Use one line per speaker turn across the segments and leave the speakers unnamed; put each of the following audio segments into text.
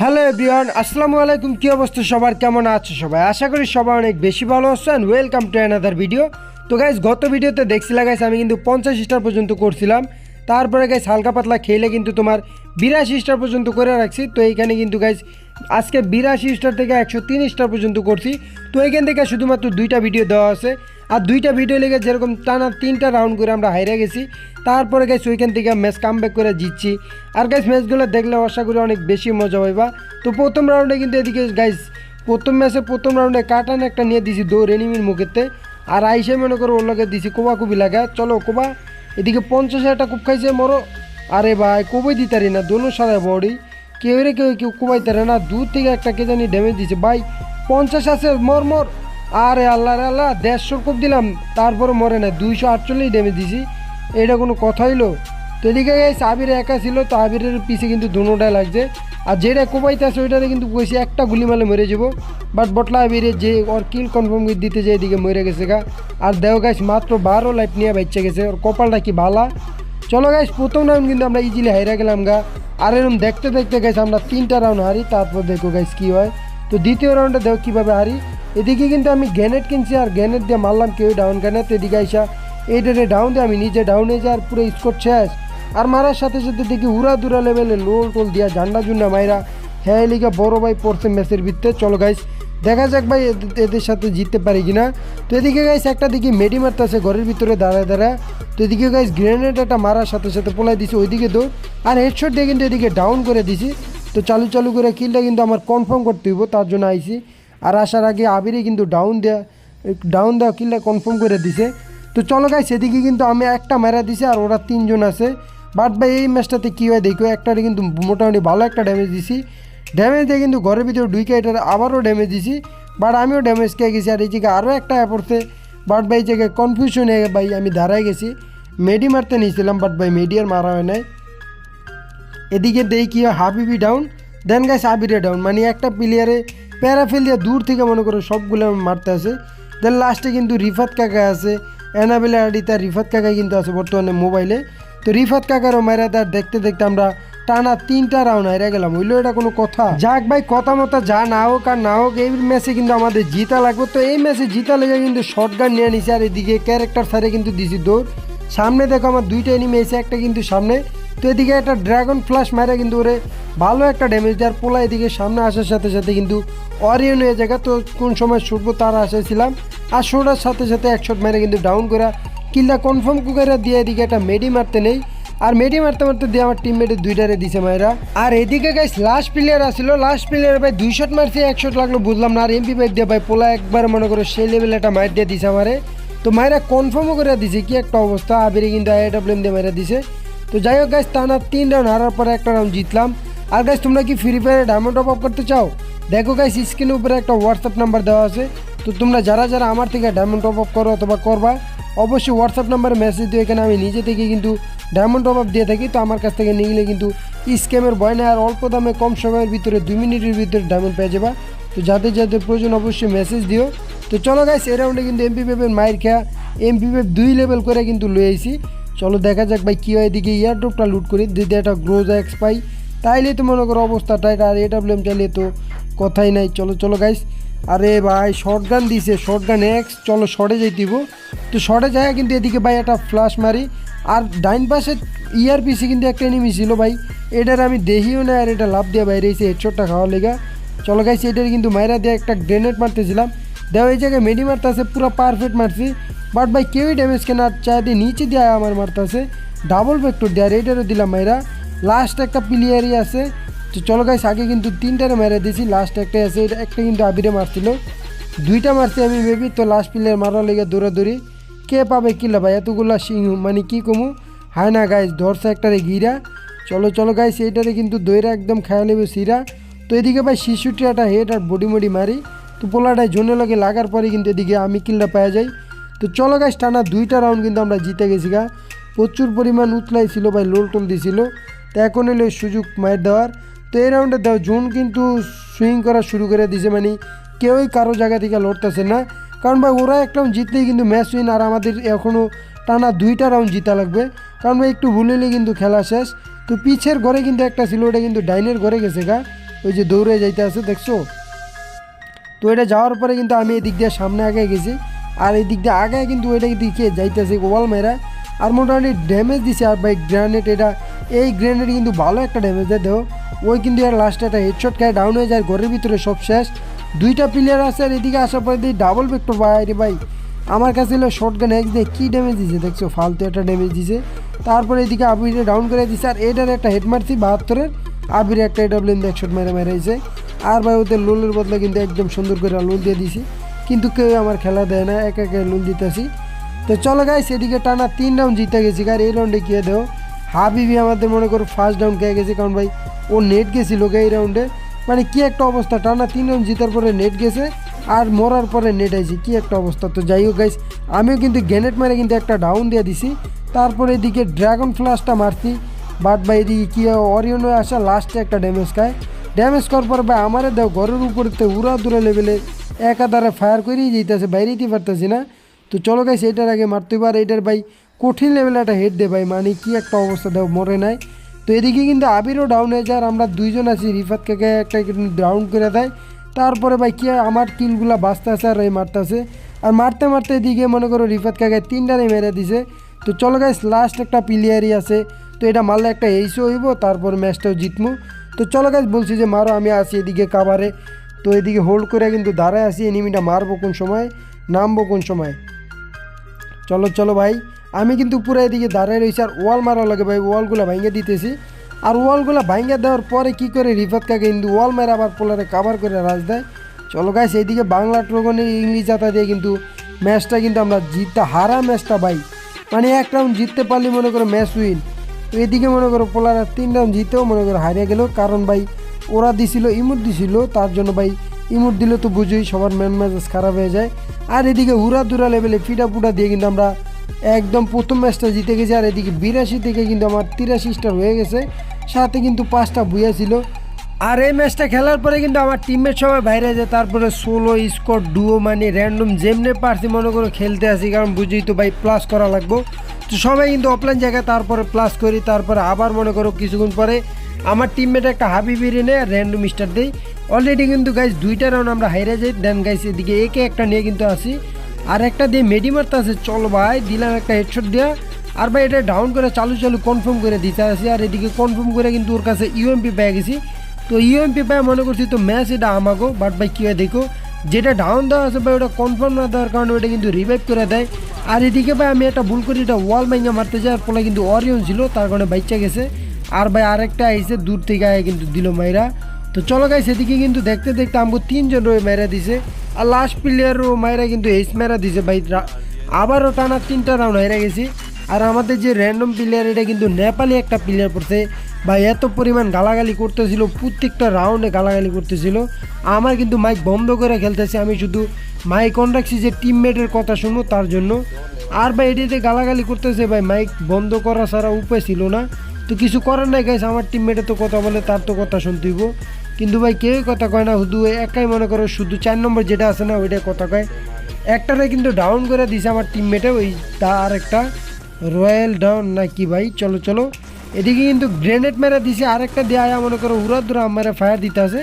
Hello everyone, আসসালামু আলাইকুম। কী অবস্থা? সবার কেমন আছে সবাই? আশা করি সবাই অনেক বেশি ভালো আছেন ওয়েলকাম টু অ্যানাদার ভিডিও তো গাইজ গত ভিডিওতে দেখছিলাম গাইজ আমি কিন্তু পঞ্চাশ স্টার পর্যন্ত করছিলাম। তারপরে গাইজ হালকা পাতলা খেলে কিন্তু তোমার বিরাশি স্টার পর্যন্ত করে রাখছি। তো এইখানে কিন্তু গাইজ আজকে বিরাশি স্টার থেকে একশো তিন স্টার পর্যন্ত করছি। তো এখান থেকে শুধুমাত্র দুইটা ভিডিও দেওয়া আছে। আর দুইটা ভিডিও লেগে যেরকম টানা তিনটা রাউন্ড করে আমরা হাইরে গেছি। তারপরে গাইস ওইখান থেকে ম্যাচ কামব্যাক করে জিতছি। আর গাইস ম্যাচগুলো দেখলে আশা করি অনেক বেশি মজা হইবা। তো প্রথম রাউন্ডে কিন্তু এদিকে গাইস প্রথম ম্যাচে প্রথম রাউন্ডে কাটান একটা নিয়ে দিছি দৌড় এনিমির মুখেতে। আর আইসে মনে করো ওর লগে দিছি কোবা কুবি লাগা। চলো কোবা, এদিকে পঞ্চাশ হাজারটা কুপ খাইছে মরো। আরে ভাই, কবই দিতারি না, দোনো সারা বডি। কেউ রে কেউ কেউ কোবাইতারে না, দূর থেকে একটা কে জানি ড্যামেজ দিছে। ভাই, পঞ্চাশ আছে, মর মর। আরে আল্লাহ রে আল্লাহ, দেড়শোর কোপ দিলাম তারপরে মরে না দুইশো আটচল্লিশ ড্যামেজ দিছি। এটা কোনো কথা হইল? তো এদিকে গাইস আবির একা ছিল, তো আবিরের পিছে কিন্তু দুটাই লাগছে। আর যেটা কোবাইতে আছে ওইটারে কিন্তু কইছি একটা গুলি মালে মরে যাব। বাট বটলা আবিরে যে ওর কিল কনফার্ম দিতে যে এদিকে মরে গেছে গা। আর দেও গাইস মাত্র বারো লাইফ নিয়ে বাচ্চা গেছে, ওর কপালটা কি ভালা চলো গাইস প্রথম রাউন্ড কিন্তু আমরা ইজিলি হাইরা গেলাম গা। আর এরকম দেখতে দেখতে গাইস আমরা তিনটা রাউন্ড হারি, তারপর দেখো গাইস কি হয়। তো দ্বিতীয় রাউন্ডে দেখো কীভাবে হারি। এদিকে কিন্তু আমি গ্যানেট কিনছি আর গ্যানেট দিয়ে মারলাম কেউ ডাউন গ্যানেট এদিকে আইসা এইটারে ডাউন দিয়ে আমি নিজে ডাউনে যাই আর পুরো স্কোর শেষ। আর মারার সাথে সাথে দেখি উড়া দুরা লেভেলে লোল টোল দিয়া ঝান্ডা জুন্ডা মাইরা হ্যাঁ লিগা বড় ভাই পড়ছে ম্যাচের ভিত্তে চলো গাইস দেখা যাক ভাই এদের- সাথে জিততে পারি কিনা। তো এদিকে গাইস একটা দিকে মেডি মারতেছে ঘরের ভিতরে দাঁড়ায় দাঁড়ায়। তো এদিকে গাইস গ্রেনেড একটা মারার সাথে সাথে পোলাই দিছি ওইদিকে দৌড়। আর হেডশট দিয়ে কিন্তু এদিকে ডাউন করে দিছি। তো চালু চালু করে কিলটা কিন্তু আমার কনফার্ম করতে হইব, তার জন্য আইছি। আর আসার আগে আবিরে কিন্তু ডাউন দেয়া ডাউন দেওয়া কিলটা কনফার্ম করে দিছে। তো চলো গাই সেদিকে কিন্তু আমি একটা মেরা দিছি আর ওরা তিনজন আছে। বাট ভাই, এই ম্যাচটাতে কী হয় দেখো, একটারে কিন্তু মোটামুটি ভালো একটা ড্যামেজ দিছি। ড্যামেজ দিয়ে কিন্তু ঘরের ভিতরে ঢুকে এটার আবারও ড্যামেজ দিছি। বাট আমিও ড্যামেজ খেয়ে গেছি আর এই জায়গায় আরও একটা পড়ছে। বাট ভাই, এই জায়গায় কনফিউশন হয়ে ভাই, আমি দাঁড়ায় গেছি। মেডি মারতে নিয়েছিলাম বাট ভাই মেডি আর মারা হয় নাই। এদিকে দেই কি হয় হাবিবি ডাউন দেন গাইস আবিরে ডাউন মানে একটা প্লেয়ারে প্যারাফেল দিয়ে দূর থেকে মনে করো সবগুলো মারতে আসে দেন লাস্টে কিন্তু রিফাত কাকা আছে। অ্যানাবেলে আডি তার রিফাত কাকা কিন্তু আছে বর্তমানে মোবাইলে তো রিফাত কাকারও মারা তার দেখতে দেখতে আমরা টানা তিনটা রাউন্ড হাইরা গেলাম। হইল এটা কোনো কথা? যাক ভাই, কথা মতো যা না হোক আর না হোক, এই ম্যাচে কিন্তু আমাদের জিতা লাগবে। তো এই ম্যাচে জিতা লেগে কিন্তু শর্ট গান নিয়ে নিছে আর এদিকে ক্যারেক্টার সারে কিন্তু দিছি দৌড়। সামনে দেখো আমার দুইটা এনিমি এসে একটা কিন্তু সামনে। তো এদিকে একটা ড্রাগন ফ্লাশ মারা কিন্তু ওরে ভালো একটা ড্যামেজ দেওয়ার পোলা এদিকে সামনে আসার সাথে সাথে কিন্তু অরিয়ন হয়ে জায়গা তো কোন সময় ছুটবো তার আশায় ছিলাম। আর শোটার সাথে সাথে এক শট মেরে কিন্তু ডাউন করা কিল্লা কনফার্ম কুকারে দিয়ে এদিকে একটা মেডি মারতে নেই। আর মেডি মারতে মারতে দিয়ে আমার টিমমেটে দুইটারে দিছে মায়েরা। আর এদিকে গাইস লাস্ট প্লেয়ার আসছিল লাস্ট প্লেয়ার ভাই দুই শট মারছে, এক শট লাগল, বুঝলাম না। আর এমপি বাইক দিয়ে ভাই পোলা একবার মনে করো সেই লেভেলে একটা মার দিয়ে দিছে আমারে। তো মায়েরা কনফার্মও করে দিছে, কি একটা অবস্থা। আবিরে কিন্তু আইডাব্লিউএম দিয়ে মেরে দিছে। তো যাই হোক গাইস টানা তিন রাউন্ড হারার পরে একটা রাউন্ড জিতলাম। আর গাইস তোমরা কি ফ্রি ফায়ারে ডায়মন্ড টপ আপ করতে চাও? দেখো গাইস স্ক্রিনের উপরে একটা হোয়াটসঅ্যাপ নাম্বার দেওয়া আছে। তো তোমরা যারা যারা আমার থেকে ডায়মন্ড টপ আপ করো অথবা করবা অবশ্যই হোয়াটসঅ্যাপ নাম্বারে মেসেজ দিও, এখানে আমি নিজে থেকে কিন্তু ডায়মন্ড টপ আপ দিয়ে থাকি। তো আমার কাছ থেকে নিয়ে গেলে কিন্তু স্ক্যামের ভয় নেই আর অল্প দামে কম সময়ের ভিতরে দুই মিনিটের ভিতরে ডায়মন্ড পেয়ে যাবা। তো যাদের যাদের প্রয়োজন অবশ্যই মেসেজ দিও। তো চলো গাইস এই রাউন্ডে কিন্তু এমপি পেপের মায়ের খেয়া এমপি পেপ দুই লেভেল করে কিন্তু লয়ে আইছি। চলো দেখা যাক ভাই কী হয়, এদিকে ইয়ারড্রপটা লুট করি। যদি একটা গ্রোজ এক্স পাই, তাইলে তো মনে করো অবস্থা টাইট আর এটা ব্লেম চাইলে তো কথাই নাই। চলো চলো গাইস আরে ভাই শর্ট গান দিছে শর্ট গান এক্স চলো শর্টে যাইতিব তো শর্টে যায় কিন্তু এদিকে ভাই একটা ফ্লাশ মারি। আর ডাইন পাশে ইয়ারপিসি কিন্তু একটা এনিমি ছিল ভাই। এটার আমি দেখিও না আর এটা লাভ দিয়ে বাইরে এসে হেডশটটা খাওয়া লেগা। চলো গাইস এটার কিন্তু মাইরা দিয়ে একটা গ্রেনেড মারতেছিলাম। দেওয়া এই জায়গায় মেডি মারতেছে, পুরো পারফেক্ট মারছি। বাট ভাই, কেউই ড্যামেজ কেনার চাই দিয়ে নিচে দিয়ে আমার মারতেছে। ডাবল ভেক্টর দেওয়ার এইটারও দিলাম মাইরা। লাস্ট একটা প্লেয়ারই আছে। তো চলো গাইস আগে কিন্তু তিনটারে মেরে দিয়েছি লাস্ট একটা আছে, এটা একটা কিন্তু আবিরে মারছিল। দুইটা মারছি আমি ভেবি তো লাস্ট প্লেয়ার মারার লেগে দৌড়াদৌড়ি। কে পাবে কিলা ভাই এতগুলা সিংহ মানে কি কমু? হায় না গাইস ধরছে একটারে গিরা। চলো চলো গাইস এইটারে কিন্তু দইরা একদম খাওয়া নেবে সিরা। তো এদিকে ভাই শিশুটি একটা হেড আর বডি মডি মারি। তো পোলাটায় জোনে লগে লাগার পরে কিন্তু এদিকে আমি কিলটা পাওয়া যাই। তো চলো গাইস টানা দুইটা রাউন্ড কিন্তু আমরা জিতে গেছি গা। প্রচুর পরিমাণ উতলাই ছিল ভাই লোল টোল দিছিল। তো এখন এলো সুযোগ মায়ের দেওয়ার। তো এই রাউন্ডে দেওয়া জুন কিন্তু সুইং করা শুরু করে দিছে মানে কেউই কারও জায়গা থেকে লড়তেছে না। কারণ ভাই, ওরা একটা জিতলেই কিন্তু ম্যাচ উইন আর আমাদের এখনও টানা দুইটা রাউন্ড জিতা লাগবে। কারণ ভাই, একটু ভুলেলে কিন্তু খেলা শেষ। তো পিছের ঘরে কিন্তু একটা ছিল, ওটা কিন্তু ডাইনের ঘরে গেছে গা। ওই যে দৌড়ে যাইতে আছে, দেখছ? তো এটা যাওয়ার পরে কিন্তু আমি এই দিক দিয়ে সামনে আগে গেছি। আর এই দিক দিয়ে আগে কিন্তু ওইটা দিকে যাইতেছে, ওয়াল মেরা আর মোটামুটি ড্যামেজ দিছে আর ভাই গ্রেনেড এটা এই গ্রেনেড কিন্তু ভালো একটা ড্যামেজ দেয় দেও ওই কিন্তু আর লাস্টে একটা হেডশট খায় ডাউন হয়ে যায় ঘরের ভিতরে সব শেষ। দুইটা প্লেয়ার আছে, আর এদিকে আসার পরে দিই ডাবল ভেক্টর বাইরে ভাই আমার কাছে হলো শর্ট গান এক্স দিয়ে কী ড্যামেজ দিছে, দেখছ? ফালতু একটা ড্যামেজ দিছে। তারপরে এদিকে আবিরে ডাউন করে দিছে, আর এটার একটা হেড মারছি, বাহাত্তরের। আবিরে একটা এডাব্লিউ একশট মেরে মেরেছে আর ভাই, ওদের লোলের বদলে কিন্তু একদম সুন্দর করে লোল দিয়ে দিছি। কিন্তু কেউ আমার খেলা দেয় না, একা একা লোল দিতেছি। তো চলো গাই সেদিকে টানা তিন রাউন্ড জিতে গেছি। আর এই রাউন্ডে গিয়ে দেও হাবিবি আমাদের মনে করো ফার্স্ট রাউন্ড খেয়ে গেছে, কারণ ভাই, ও নেট গেছিল এই রাউন্ডে মানে কি একটা অবস্থা, টানা তিন রাউন্ড জিতার পরে নেট গেছে, আর মরার পরে নেট আইছি, কি একটা অবস্থা। তো যাই হোক গাইস আমিও কিন্তু গ্যানেট মেরে কিন্তু একটা ডাউন দিয়ে দিছি। তারপরে এদিকে ড্রাগন ফ্লাশটা মারছি। বাট ভাই, এদিকে কি অরিয়ন আসা লাস্টে একটা ড্যামেজ খায়। ড্যামেজ করার পর ভাই, আমারে দেও ঘরের উপরে উড়া দূরে লেভেলে একাধারে ফায়ার করেই যেতেছে বাইরেই পারতেছি না। তো চলো গাইস এটার আগে মারতে পার এটার ভাই কঠিন লেভেলে একটা হেড দে ভাই মানে কি একটা অবস্থা দেও, মরে নাই। তো এদিকে কিন্তু আবিরও ডাউন হয়ে যায়, আর আমরা দুইজন আছি। রিফাত কাকে একটা ডাউন করে দেয়। তারপরে ভাই কি আমার কিলগুলা বাঁচতে আছে আর এই মারতে আছে। আর মারতে মারতে এদিকে মনে করো রিফাত কাকে তিনটারে মেরে দিছে। তো চলো গাইস লাস্ট একটা প্লেয়ারই আছে। তো এটা মারলে একটা এইসও হইব, তারপর ম্যাচটাও জিতমু। তো চলো গাইস বলছি যে মারো, আমি আছি এদিকে কাবারে তো এদিকে হোল্ড করে কিন্তু দাঁড়ায় আসি এনিমিটা মারবো কোন সময়, নামবো কোন সময়। চলো চলো ভাই। আমি কিন্তু পুরো এদিকে দাঁড়ায় রয়েছি আর ওয়াল মারা লাগে ভাই ওয়ালগুলো ভাঙে দিতেছি। আর ওয়ালগুলো ভাঙে দেওয়ার পরে কি করে রিফাত কাকে কিন্তু ওয়াল মেরে আবার পোলারে কাভার করে রাজ দেয়। চলো গাইস এইদিকে বাংলা ট্রগনে ইংলিশ জাতা দিয়ে কিন্তু ম্যাচটা কিন্তু আমরা জিততে হারা ম্যাচটা ভাই। মানে এক রাউন্ড জিততে পারলে মনে করো ম্যাচ উইন তো এদিকে মনে করো পোলারা তিন রাউন্ড জিতেও মনে করো হারিয়ে গেল। কারণ ভাই ওরা দিছিল ইমুট দিছিল, তার জন্য ভাই ইমুট দিলে তো বুঝোই, সবার ম্যান ম্যাচেস খারাপ হয়ে যায়। আর এদিকে হুরা দুরা লেভেলে ফিটা ফুটা দিয়ে কিন্তু আমরা একদম প্রথম ম্যাচটা জিতে গেছি, আর এদিকে বিরাশি থেকে কিন্তু আমার তিরাশি স্টার হয়ে গেছে। সাথে কিন্তু পাঁচটা বুয়া ছিল। আর এই ম্যাচটা খেলার পরে কিন্তু আমার টিমের সবাই বাইরে যায়, তারপরে সোলো স্কোর ডুও মানে র্যান্ডম যেমনে পারছি মনে করো খেলতে আসি, কারণ বুঝি তো ভাই প্লাস করা লাগবো। তো সবাই কিন্তু অফলাইন জায়গায়, তারপরে প্লাস করি, তারপরে আবার মনে করো কিছুক্ষণ পরে আমার টিমমেট একটা হাবি বেরিয়ে নেয় র্যান্ডম স্টার দেই। অলরেডি কিন্তু গাইস দুইটা রাউন্ড আমরা হাইরে যাই দেন গাইস এদিকে একে একটা নিয়ে কিন্তু আসি। আর একটা দিয়ে মেডি মারতে আছে চল ভাই, দিলাম একটা হেডশট দেওয়া আর ভাই এটা ডাউন করে চালু চালু কনফার্ম করে দিতে আসি। আর এদিকে কনফার্ম করে কিন্তু ওর কাছে ইউএমপি পেয়ে গেছি। তো ইউএমপি পেয়ে মনে করছি তো ম্যাচ এটা আমাকেও বাট ভাই কী দেখো, যেটা ডাউন দেওয়া আছে ভাই ওটা কনফার্ম না দেওয়ার কারণে ওটা কিন্তু রিভাইভ করে দেয়। আর এদিকে ভাই আমি একটা ভুল করি, এটা ওয়াল মাইঙ্গা মারতে যাওয়ার ফলে কিন্তু অরিয়ন ছিল, তার কারণে বাইচা গেছে। আর ভাই আরেকটা আইসে দূর থেকে আয় কিন্তু দিল মাইরা। তো চলো গাই সেদিকে কিন্তু দেখতে দেখতে আমাকে তিনজন রয়ে মেরা দিছে। আর লাস্ট প্লেয়ারও মাইরা কিন্তু এইস মেরা দিছে ভাই। আবারও টানা তিনটা রাউন্ড হেরে গেছি। আর আমাদের যে র্যান্ডম প্লেয়ার এটা কিন্তু নেপালি একটা প্লেয়ার পড়ছে। বা এত পরিমাণ গালাগালি করতেছিল, প্রত্যেকটা রাউন্ডে গালাগালি করতেছিল। আমার কিন্তু মাইক বন্ধ করে খেলতেছে, আমি শুধু মাইক অন রাখছি যে টিমমেটের কথা শুনব তার জন্য। আর ভাই, এটিতে গালাগালি করতেছে ভাই মাইক বন্ধ করা ছাড়া উপায় ছিল না। তো কিছু করার নাই গাইস আমার টিমমেটে তো কথা বলে, তার তো কথা শুনতে হইব। কিন্তু ভাই, কেউই কথা কয় না, শুধু একাই মনে করো, শুধু চার নম্বর যেটা আছে না, ওইটাই কথা কয়। একটারে কিন্তু ডাউন করে দিছে আমার টিমমেটে ওই তার একটা রয়্যাল ডাউন না কি ভাই? চলো চলো। এদিকে কিন্তু গ্রেনেড মেরে দিছে, আরেকটা দেয়া মনে করো, উড়া দুরা মেরে ফায়ার দিতে আছে।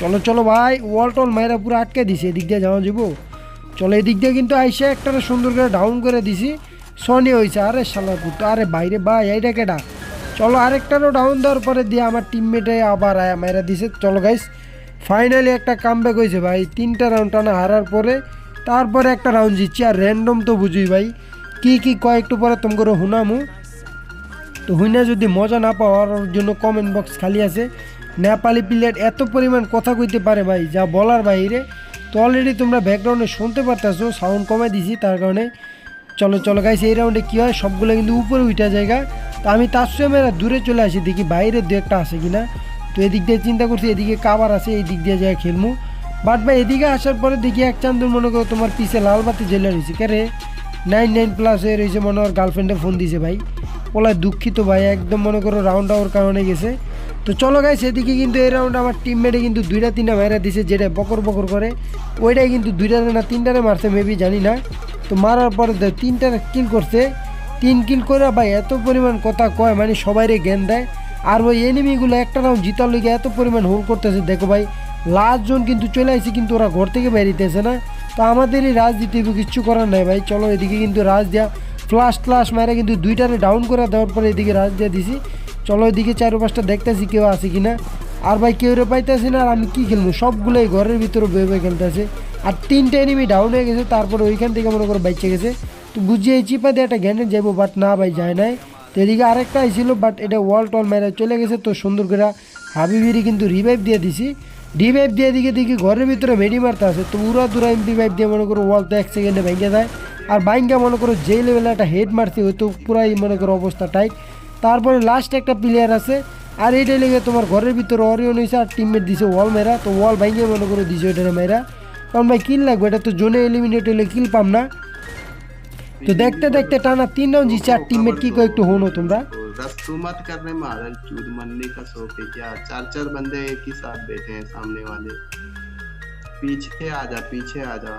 চলো চলো ভাই ওয়াল টল মাইরা পুরো আটকে দিছে, এদিক দিয়ে যাওয়া যাব চলো, এদিক দিয়ে কিন্তু আইসে একটা সুন্দর করে ডাউন করে দিছি। সনি হয়েছে আরে শালা আরে বাইরে ভাই, এইটা কেটা চলো আরেকটারও ডাউন দেওয়ার পরে দিয়ে আমার টিমমেটে আবার আয়া মেরা দিছে। চলো গাইস ফাইনালি একটা কামব্যাক হয়েছে ভাই। তিনটা রাউন্ড টানা হারার পরে তারপরে একটা রাউন্ড জিতছি। আর র্যান্ডম তো বুঝি ভাই, কি কি কয়েকটু পরে তোম করে হুনামু তো হুইনা, যদি মজা না পাওয়ার জন্য কমেন্ট বক্স খালি আছে। নেপালি প্লেয়ার এত পরিমাণ কথা কইতে পারে ভাই, যা বলার বাইরে। তো অলরেডি তোমরা ব্যাকগ্রাউন্ডে শুনতে পারতেছো সাউন্ড কমে দিছি, তার কারণে চলো চলো গাইছে এই রাউন্ডে কী হয়? সবগুলো কিন্তু উপরে উঠা জায়গা। তো আমি তার সঙ্গে মেয়েরা দূরে চলে আসি, দেখি বাইরে দু একটা আছে কিনা। তো এদিক দিয়ে চিন্তা করছি, এদিকে কাবার আছে, এই দিক দিয়ে যায় খেলমু। বাট ভাই, এদিকে আসার পরে দেখি এক চান্দুর মনে করো তোমার পিছে লাল বাতি জ্বলে রয়েছে। কে রে? নাইন নাইন প্লাস হয়ে রয়েছে মনে ওর গার্লফ্রেন্ডে ফোন দিছে ভাই। ওলায় দুঃখিত ভাই, একদম মনে করো রাউন্ড আওয়ার কারণে গেছে। তো চলো গাই সেদিকে কিন্তু এই রাউন্ড আমার টিমমেটে কিন্তু দুইটা, তিনটা মাইরা দিছে, যেটা বকর বকর করে। ওইটাই কিন্তু দুইটা না, তিনটারে মারছে মেবি জানি না। তো মারার পরে দেখ তিনটা কিল করছে, তিন কিল করে ভাই এত পরিমাণ কথা কয় মানে সবাইরে জ্ঞান দেয়। আর ওই এনিমিগুলো একটা রাউন্ড জিতার লিগে এত পরিমাণ হোল করতেছে, দেখো ভাই লাস্ট জন কিন্তু চলে আসছে কিন্তু ওরা ঘর থেকে বেরিতেছে না। তো আমাদেরই রাজ হবে, কিচ্ছু করার নাই ভাই, চলো এদিকে কিন্তু রাজ দেওয়া ফ্লাশ ফ্লাশ মারে কিন্তু দুইটারে ডাউন করে দেওয়ার পরে এদিকে রাজ দিয়ে দিছি। চলো এদিকে চার পাঁচটা দেখতেছি কেউ আছে কিনা। আর ভাই কেউ পাইতেছি না, আর আমি কী খেলব? সবগুলোই ঘরের ভিতরে বয়ে বয়ে খেলতেছে। আর তিনটে এনিমি ডাউন হয়ে গেছে, তারপরে ওইখান থেকে মনে করো বেঁচে গেছে। তো বুঝিয়ে চিপা দিয়ে একটা গ্যানেট যাব বাট না, ভাই, যায় নাই। তো এদিকে আরেকটা আইছিল বাট এটা ওয়াল টল মেরে চলে গেছে, তো সুন্দর করে হাবিবিরি কিন্তু রিভাইভ দিয়ে দিছি। রিভাইভ দিয়ে দিকে দেখি ঘরের ভিতরে মেডি মারতে আছে তো উড়া দুরা এমপি ভাইভ দিয়ে মনে করো ওয়াল তো এক সেকেন্ডে ভেঙে দেয় আর বাইঙ্গা মনে করো যে লেভেলে একটা হেড মারছে ওই তো পুরাই মনে করো অবস্থা টাইট তারপরে লাস্ট একটা প্লেয়ার আছে আর এইটাই লেগে তোমার ঘরের ভিতরে অরিয়ন হয়েছে আর টিমমেট দিছে ওয়াল মেরা তো ওয়াল ভাঙিয়ে মনে করো দিছে ওইটা মেরা কারণ ভাই কিল লাগবে এটা তো জোনে এলিমিনেট হলে কিল পাম না তো দেখতে দেখতে টানা তিন রাউন্ড জিতছে আর টিমমেট কি কয় একটু হনো তোমরা
रस्तू मत करने मारल चूर मरने का शौक है क्या चार चार बंदे एक ही साथ बैठे हैं सामने वाले पीछे आ जा पीछे आ जा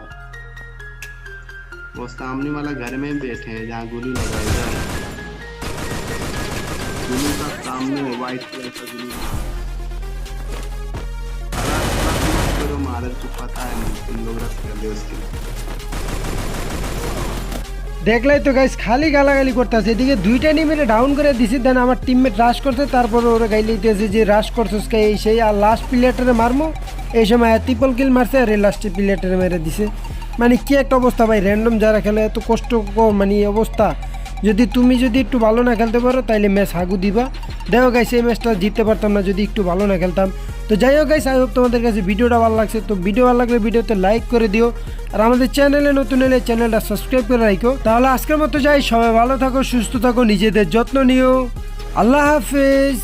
वो सामने वाला घर में बैठे हैं जहाँ गोली लगाई जाए गोली का सामने है व्हाइट कलर का गोली अरे मत करो मारल तू पता है मुझे तुम लोग रस कर दे उसके लिए
দেখলাই তো গাইস খালি গালাগালি করতেছে এদিকে দুইটা নিমিলে ডাউন করে দিছি দেন আমার টিমমেট রাশ করছে তারপরে ওরা গাইলিতেছে যে রাশ করছিস কে এই সেই আর লাস্ট প্লেয়ারটারে মারমো এই সময় ট্রিপল কিল মারছে আর এই লাস্টে প্লেয়ারটারে মেরে দিছে মানে কি একটা অবস্থা ভাই র্যান্ডম যারা খেলে এত কষ্ট মানে এই অবস্থা যদি তুমি যদি একটু ভালো না খেলতে পারো তাহলে ম্যাচ হাগু দিবা। দেখো গাইস এই ম্যাচটা জিততে পারতাম না যদি একটু ভালো না খেলতাম। তো যাই হোক গাইস আই হোপ তোমাদের কাছে ভিডিওটা ভালো লাগছে। তো ভিডিও ভালো লাগলে ভিডিওতে লাইক করে দিও। আর আমাদের চ্যানেলে নতুন এলে চ্যানেলটা সাবস্ক্রাইব করে রাখো তাহলে আজকের মতো যাই, সবাই ভালো থাকো, সুস্থ থাকো, নিজেদের যত্ন নিও। আল্লাহ হাফেজ।